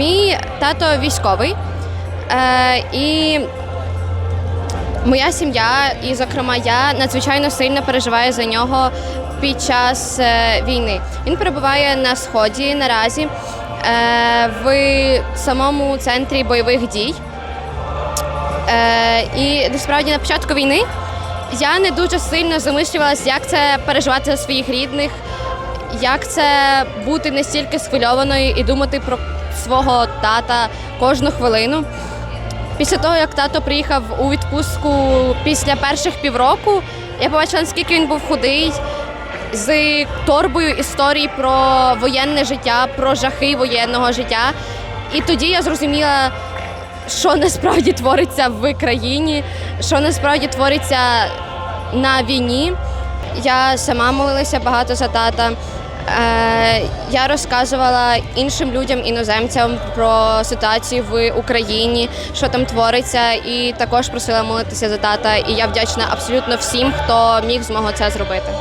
Мій тато військовий. Е, і моя сім'я, і, зокрема, я надзвичайно сильно переживаю за нього під час е, війни. Він перебуває на сході наразі е, в самому центрі бойових дій. І насправді на початку війни я не дуже сильно замислювалася, як це переживати за своїх рідних, як це бути настільки схвильованою і думати про свого тата кожну хвилину. Після того, як тато приїхав у відпустку після перших півроку, я побачила, наскільки він був худий, з торбою історій про воєнне життя, про жахи воєнного життя. І тоді я зрозуміла, що насправді твориться в країні, що насправді твориться на війні. Я сама молилася багато за тата. Е, Я розказувала іншим людям, іноземцям про ситуацію в Україні, що там твориться, і також просила молитися за тата. І я вдячна абсолютно всім, хто міг змогу це зробити.